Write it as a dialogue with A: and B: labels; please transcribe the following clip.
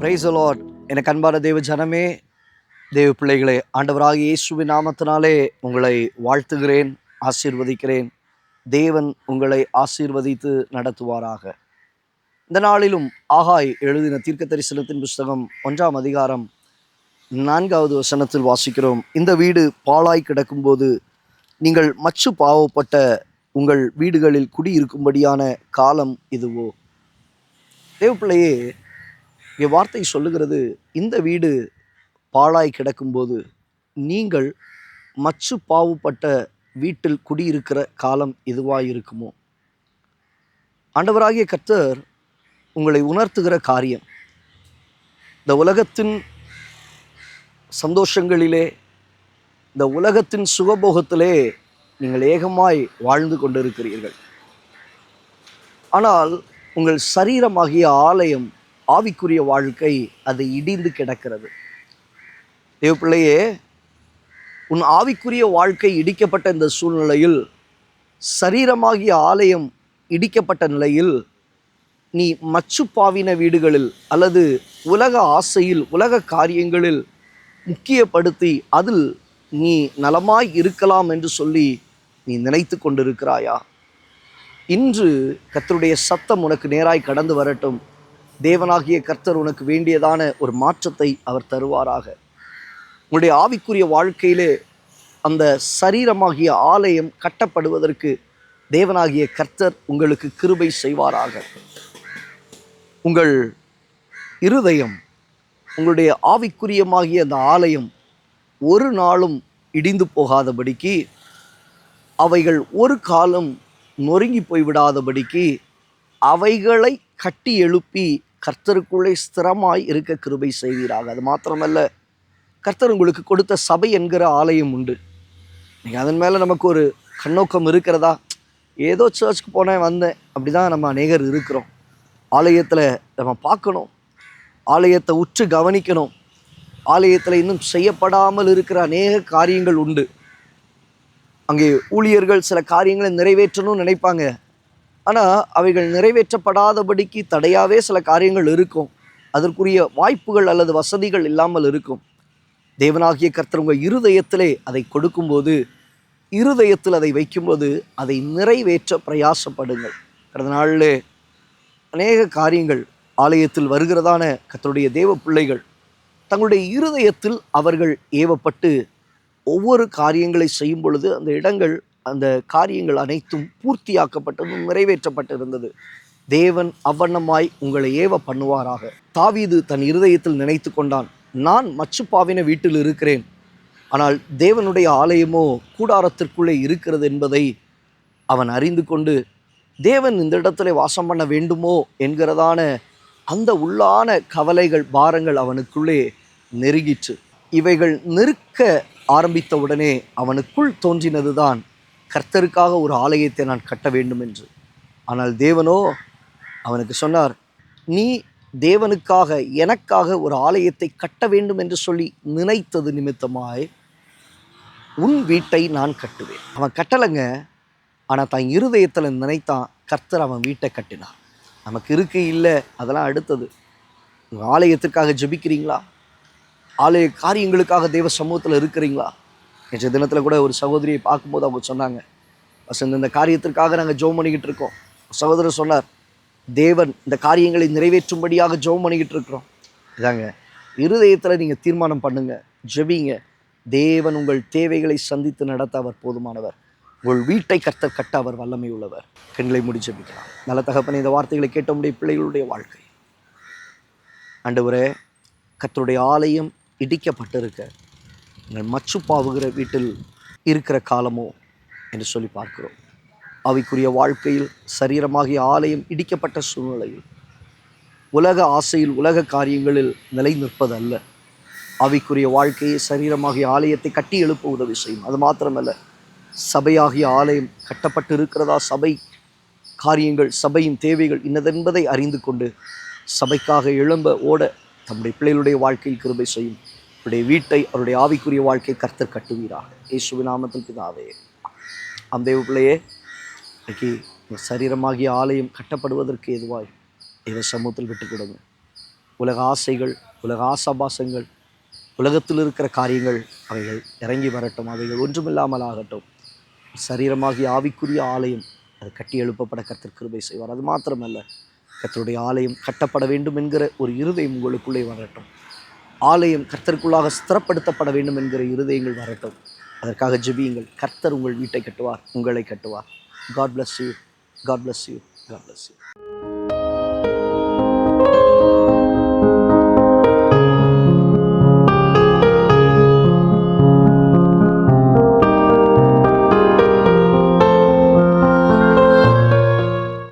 A: Price Lord எனக்கு அன்பான தேவ ஜனமே தேவ பிள்ளைகளே ஆண்டவராக இயேசுவின் நாமத்தினாலே உங்களை வாழ்த்துகிறேன் ஆசீர்வதிக்கிறேன். தேவன் உங்களை ஆசீர்வதித்து நடத்துவாராக. இந்த நாளிலும் ஆகாய் எழுதின தீர்க்க தரிசனத்தின் புஸ்தகம் ஒன்றாம் அதிகாரம் நான்காவது வசனத்தில் வாசிக்கிறோம். இந்த வீடு பாழாய் கிடக்கும்போது நீங்கள் மச்சு பாவப்பட்ட உங்கள் வீடுகளில் குடியிருக்கும்படியான காலம் இதுவோ. தேவப்பிள்ளையே வார்த்தை சொல்லுகிறது இந்த வீடு பாழாய் கிடக்கும்போது நீங்கள் மச்சு பாவுப்பட்ட வீட்டில் குடியிருக்கிற காலம் இதுவாக இருக்குமோ ஆண்டவராகிய கர்த்தர் உங்களை உணர்த்துகிற காரியம் இந்த உலகத்தின் சந்தோஷங்களிலே இந்த உலகத்தின் சுகபோகத்திலே நீங்கள் ஏகமாய் வாழ்ந்து கொண்டிருக்கிறீர்கள். ஆனால் உங்கள் சரீரமாகிய ஆலயம் ஆவிக்குரிய வாழ்க்கை அது இடிந்து கிடக்கிறது. தேவப்பிள்ளையே உன் ஆவிக்குரிய வாழ்க்கை இடிக்கப்பட்ட இந்த சூழ்நிலையில் சரீரமாகிய ஆலயம் இடிக்கப்பட்ட நிலையில் நீ மச்சு பாவின வீடுகளில் அல்லது உலக ஆசையில் உலக காரியங்களில் முக்கியப்படுத்தி அதில் நீ நலமாய் இருக்கலாம் என்று சொல்லி நீ நினைத்து கொண்டிருக்கிறாயா? இன்று கத்தருடைய சத்தம் உனக்கு நேராய் கடந்து வரட்டும். தேவனாகிய கர்த்தர் உனக்கு வேண்டியதான ஒரு மாற்றத்தை அவர் தருவாராக. உங்களுடைய ஆவிக்குரிய வாழ்க்கையிலே அந்த சரீரமாகிய ஆலயம் கட்டப்படுவதற்கு தேவனாகிய கர்த்தர் உங்களுக்கு கிருபை செய்வாராக. உங்கள் இருதயம் உங்களுடைய ஆவிக்குரியமாகிய அந்த ஆலயம் ஒரு நாளும் இடிந்து போகாதபடிக்கு அவைகள் ஒரு காலம் நொறுங்கி போய்விடாதபடிக்கு அவைகளை கட்டி எழுப்பி கர்த்தருக்குள்ளே ஸ்திரமாய் இருக்க கிருபை செய்வீராக. அது மாத்திரமல்ல கர்த்தர் உங்களுக்கு கொடுத்த சபை என்கிற ஆலயம் உண்டு. நீங்கள் அதன் மேலே நமக்கு ஒரு கண்ணோக்கம் இருக்கிறதா? ஏதோ சர்ச்சுக்கு போனேன் வந்தேன். அப்படி தான் நம்ம அநேகர் இருக்கிறோம். ஆலயத்தில் நம்ம பார்க்கணும். ஆலயத்தை உற்று கவனிக்கணும். ஆலயத்தில் இன்னும் செய்யப்படாமல் இருக்கிற அநேக காரியங்கள் உண்டு. அங்கே ஊழியர்கள் சில காரியங்களை நிறைவேற்றணும்னு நினைப்பாங்க. ஆனால் அவைகள் நிறைவேற்றப்படாதபடிக்கு தடையாகவே சில காரியங்கள் இருக்கும். அதற்குரிய வாய்ப்புகள் அல்லது வசதிகள் இல்லாமல் இருக்கும். தேவனாகிய கர்த்தர் உங்கள் இருதயத்திலே அதை கொடுக்கும்போது இருதயத்தில் அதை வைக்கும்போது அதை நிறைவேற்ற பிரயாசப்படுங்கள். கடந்த நாளில் அநேக காரியங்கள் ஆலயத்தில் வருகிறதான கத்தருடைய தேவ பிள்ளைகள் தங்களுடைய இருதயத்தில் அவர்கள் ஏவப்பட்டு ஒவ்வொரு காரியங்களை செய்யும் பொழுது அந்த இடங்கள் அந்த காரியங்கள் அனைத்தும் பூர்த்தியாக்கப்பட்டதும் நிறைவேற்றப்பட்டிருந்தது. தேவன் அவ்வண்ணமாய் உங்களை ஏவ பண்ணுவாராக. தாவீது தன் இருதயத்தில் நினைத்து கொண்டான் நான் மச்சுப்பாவின வீட்டில் இருக்கிறேன். ஆனால் தேவனுடைய ஆலயமோ கூடாரத்திற்குள்ளே இருக்கிறது என்பதை அவன் அறிந்து கொண்டு தேவன் இந்த இடத்துல வாசம் பண்ண வேண்டுமோ? என்கிறதான அந்த உள்ளான கவலைகள் பாரங்கள் அவனுக்குள்ளே நெருங்கிற்று. இவைகள் நெருக்க ஆரம்பித்தவுடனே அவனுக்குள் தோன்றினதுதான் கர்த்தருக்காக ஒரு ஆலயத்தை நான் கட்ட வேண்டும் என்று. ஆனால் தேவனோ அவனுக்கு சொன்னார் நீ தேவனுக்காக எனக்காக ஒரு ஆலயத்தை கட்ட வேண்டும் என்று சொல்லி நினைத்தது நிமித்தமாய் உன் வீட்டை நான் கட்டுவேன். அவன் கட்டலைங்க ஆனால் தன் இருதயத்தில் நினைத்தான் கர்த்தர் அவன் வீட்டை கட்டினான் நமக்கு இருக்கு இல்லை அதெல்லாம் அடுத்தது. ஆலயத்திற்காக ஜெபிக்கிறீங்களா? ஆலய காரியங்களுக்காக தேவ சமூகத்தில் இருக்கிறீங்களா? நேற்று தினத்தில் கூட ஒரு சகோதரியை பார்க்கும்போது அவங்க சொன்னாங்க வசந்த் இந்த காரியத்திற்காக நாங்கள் ஜெபம் பண்ணிக்கிட்டு இருக்கோம். சகோதரர் சொன்னார் தேவன் இந்த காரியங்களை நிறைவேற்றும்படியாக ஜெபம் பண்ணிக்கிட்டு இருக்கிறோம். இதாங்க இருதயத்தில் நீங்கள் தீர்மானம் பண்ணுங்க ஜெபிங்க. தேவன் உங்கள் தேவைகளை சந்தித்து நடத்த அவர் போதுமானவர். உங்கள் வீட்டை கர்த்தர் கட்ட அவர் வல்லமை உள்ளவர் கண்களை முடி ஜெபிக்கலாம். நல்ல தகப்பனை இந்த வார்த்தைகளை கேட்ட முடிய பிள்ளைகளுடைய வாழ்க்கை. ஆண்டவரே கத்தருடைய ஆலயம் இடிக்கப்பட்டிருக்க நீங்கள் மச்சு பாவுகிற வீட்டில் இருக்கிற காலமோ என்று சொல்லி பார்க்கிறோம். அவைக்குரிய வாழ்க்கையில் சரீரமாகிய ஆலயம் இடிக்கப்பட்ட சூழ்நிலையில் உலக ஆசையில் உலக காரியங்களில் நிலை நிற்பதல்ல. அவைக்குரிய வாழ்க்கையை சரீரமாகிய ஆலயத்தை கட்டி எழுப்ப உதவி செய்யும். அது மாத்திரமல்ல சபையாகிய ஆலயம் கட்டப்பட்டு இருக்கிறதா சபை காரியங்கள் சபையின் தேவைகள் இன்னதென்பதை அறிந்து கொண்டு சபைக்காக எழும்ப ஓட தம்முடைய பிள்ளைகளுடைய வாழ்க்கையில் கிருபை செய்யும். அவருடைய வீட்டை அவருடைய ஆவிக்குரிய வாழ்க்கை கர்த்தர் கட்டுவீராக. இயேசுவின் நாமத்தில் பிதாவே. அந்த பிள்ளையே இன்னைக்கு சரீரமாகிய ஆலயம் கட்டப்படுவதற்கு எதுவாய் தேவ சமூகத்தில் விட்டு கொடுங்க உலக ஆசைகள் உலக ஆசாபாசங்கள் உலகத்தில் இருக்கிற காரியங்கள் அவைகள் இறங்கி வரட்டும் அவைகள் ஒன்றுமில்லாமல் ஆகட்டும். சரீரமாகிய ஆவிக்குரிய ஆலயம் அது கட்டி எழுப்பப்பட கர்த்தர் கிருபை செய்வார். அது மாத்திரமல்ல கர்த்தருடைய ஆலயம் கட்டப்பட வேண்டும் என்கிற ஒரு இருதயம் உங்களுக்குள்ளே வரட்டும். ஆலயம் கர்த்தருக்குள்ளாக ஸ்திரப்படுத்தப்பட வேண்டும் என்கிற இருதயங்கள் வரட்டும். அதற்காக ஜெபியுங்கள். கர்த்தர் உங்கள் வீட்டை கட்டுவார் உங்களை கட்டுவார். God bless you God bless you God bless you